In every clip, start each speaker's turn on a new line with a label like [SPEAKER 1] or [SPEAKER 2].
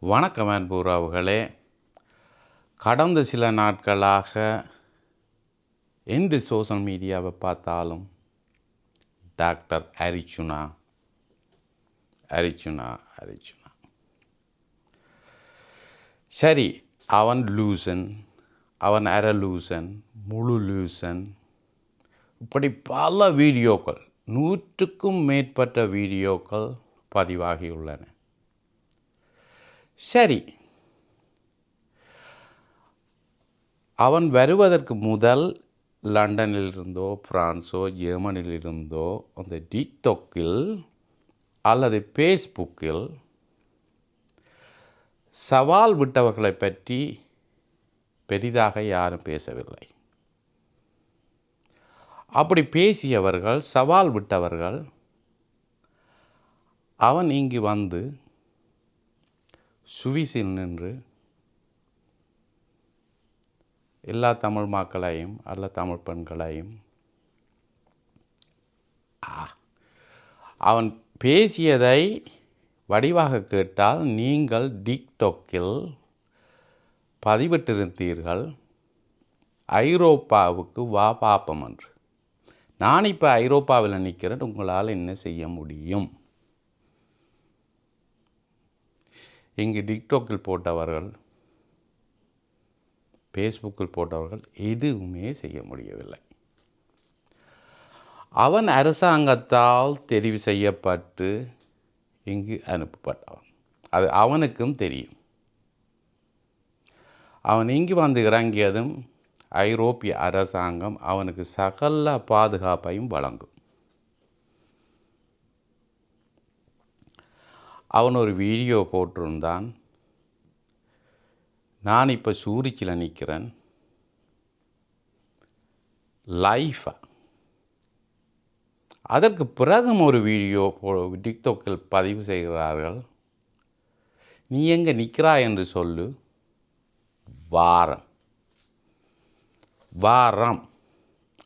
[SPEAKER 1] வணக்கம் அன்பு உறவுகளே. கடந்த சில நாட்களாக எந்த சோஷியல் மீடியாவை பார்த்தாலும் டாக்டர் அரிச்சுனா அரிச்சுனா அரிச்சுனா. சரி அவன் லூசன் அவன் அர லூசன் முழு லூசன். இப்படி பல வீடியோக்கள் நூற்றுக்கும் மேற்பட்ட வீடியோக்கள் பதிவாகியுள்ளன. சரி. அவன் வருவதற்கு முதல் லண்டனில் இருந்தோ பிரான்ஸோ அந்த டிக்டாக்கில் அல்லது ஃபேஸ்புக்கில் சவால் விட்டவர்களை பற்றி பெரிதாக யாரும் பேசவில்லை. அப்படி பேசியவர்கள் சவால் விட்டவர்கள் அவன் இங்கு வந்து சுவிசில் நின்று எல்லா தமிழ் மக்களையும் அல்ல தமிழ் பெண்களையும் ஆ, அவன் பேசியதை வடிவாக கேட்டால் நீங்கள் டிக்டாக்கில் பதிவிட்டிருந்தீர்கள் ஐரோப்பாவுக்கு வா பாப்பம் என்று. நான் இப்போ ஐரோப்பாவில் நிற்கிறேன் உங்களால் என்ன செய்ய முடியும்? இங்கு டிக்டாக்கில் போட்டவர்கள் ஃபேஸ்புக்கில் போட்டவர்கள் எதுவுமே செய்ய முடியவில்லை. அவன் அரசாங்கத்தால் தெரிவு செய்யப்பட்டு இங்கு அனுப்பப்பட்டவன். அது அவனுக்கும் தெரியும். அவன் இங்கு வந்து இறங்கியதும் ஐரோப்பிய அரசாங்கம் அவனுக்கு சகல பாதுகாப்பையும் வழங்கும். அவன் ஒரு வீடியோ போட்டிருந்தான். நான் இப்போ சூரிச்சில் நிற்கிறேன் லைஃபா அதற்கு பிறகும் ஒரு வீடியோ போ டிக்டாக்கில் பதிவு செய்கிறார்கள். நீ எங்கே நிற்கிறாய் என்று சொல்லு. வாரம். வாரம்.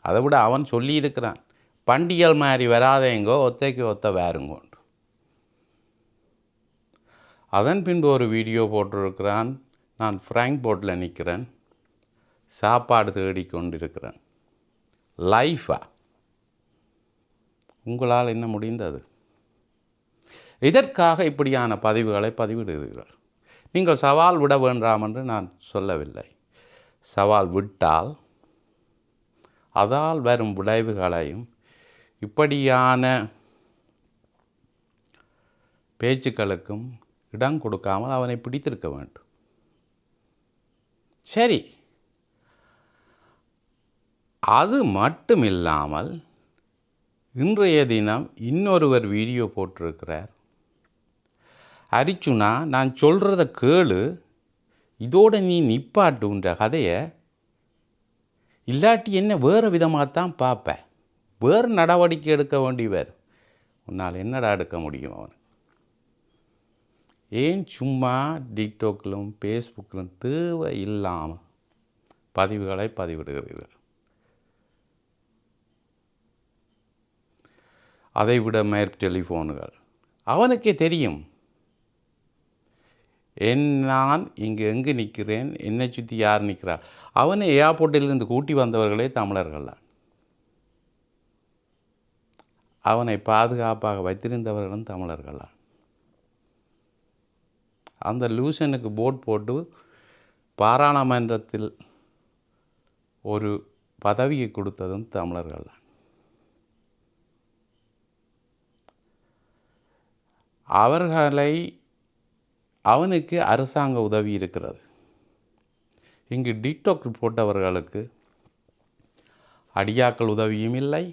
[SPEAKER 1] அதை விட அவன் சொல்லியிருக்கிறான். பண்டிகை மாதிரி வராதேங்கோ ஒத்தைக்கு ஒத்த வேறுங்கோன்னு. அதன் பின்பு ஒரு வீடியோ போட்டிருக்கிறான். நான் ஃப்ராங்க் போர்ட்டில் நிற்கிறேன். சாப்பாடு தேடி கொண்டிருக்கிறேன் லைஃபா உங்களால் என்ன முடிந்தது? இதற்காக இப்படியான பதிவுகளை பதிவிடுகிறீர்கள். நீங்கள் சவால் விட வேண்டாம் என்று நான் சொல்லவில்லை. சவால் விட்டால் அதால் வரும் விளைவுகளையும் இப்படியான பேச்சுக்களுக்கும் இடம் கொடுக்காமல் அவனை பிடித்திருக்க வேண்டும். சரி. அது மட்டும் இல்லாமல் இன்றைய தினம் இன்னொருவர் வீடியோ போட்டிருக்கிறார். அரிச்சுனா நான் சொல்கிறத கேளு. இதோட நீ நிப்பாட்டுன்ற கதையை. இல்லாட்டி என்ன வேறு விதமாக தான் பார்ப்பேன் வேறு நடவடிக்கை எடுக்க வேண்டியவர். உன்னால் என்னடா எடுக்க முடியும் அவனுக்கு? ஏன் சும்மா டிக்டாக்கிலும் ஃபேஸ்புக்கிலும் தேவை இல்லாமல் பதிவுகளை பதிவிடுகிறீர்கள்? அதைவிட மேற் டெலிஃபோனுகள். அவனுக்கே தெரியும். என் நான் இங்கே எங்கே நிற்கிறேன்? என்னை சுற்றி யார் நிற்கிறார்? அவனை ஏர்போர்ட்டிலிருந்து கூட்டி வந்தவர்களே தமிழர்கள் அவனை பாதுகாப்பாக வைத்திருந்தவர்களும் தமிழர்களான் அந்த லூசனுக்கு போட் போட்டு பாராளுமன்றத்தில் ஒரு பதவியை கொடுத்ததும் தமிழர்கள் தான். அவர்களை அவனுக்கு அரசாங்க உதவி இருக்கிறது. இங்கு டிக்டாக் போட்டவர்களுக்கு அடியாக்கள் உதவியும் இல்லை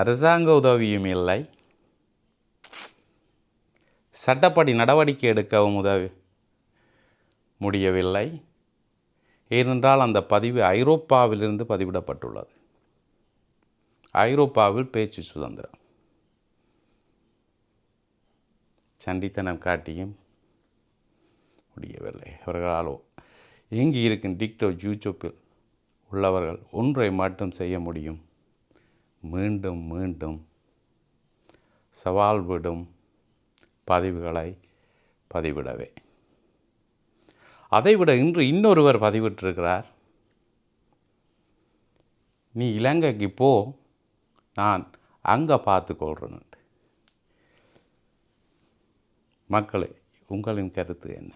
[SPEAKER 1] அரசாங்க உதவியும் இல்லை. சட்டப்படி நடவடிக்கை எடுக்கவும் உதவி. முடியவில்லை. ஏனென்றால் அந்த பதிவு ஐரோப்பாவிலிருந்து பதிவிடப்பட்டுள்ளது. ஐரோப்பாவில் பேச்சு சுதந்திரம். சண்டித்தனம் காட்டியும் முடியவில்லை. அவர்களாலோ இங்கு இருக்கும் டிக்டோ யூடியூப்பில் உள்ளவர்கள் ஒன்றை மட்டும் செய்ய முடியும். மீண்டும் மீண்டும் சவால் விடும் பதிவுகளை பதிவிடவே. அதைவிட இன்று இன்னொருவர் பதிவிட்டிருக்கிறார். நீ இலங்கைக்கு போ நான் அங்கே பார்த்துக்கொள்கிறேன் மக்களே உங்களின் கருத்து என்ன?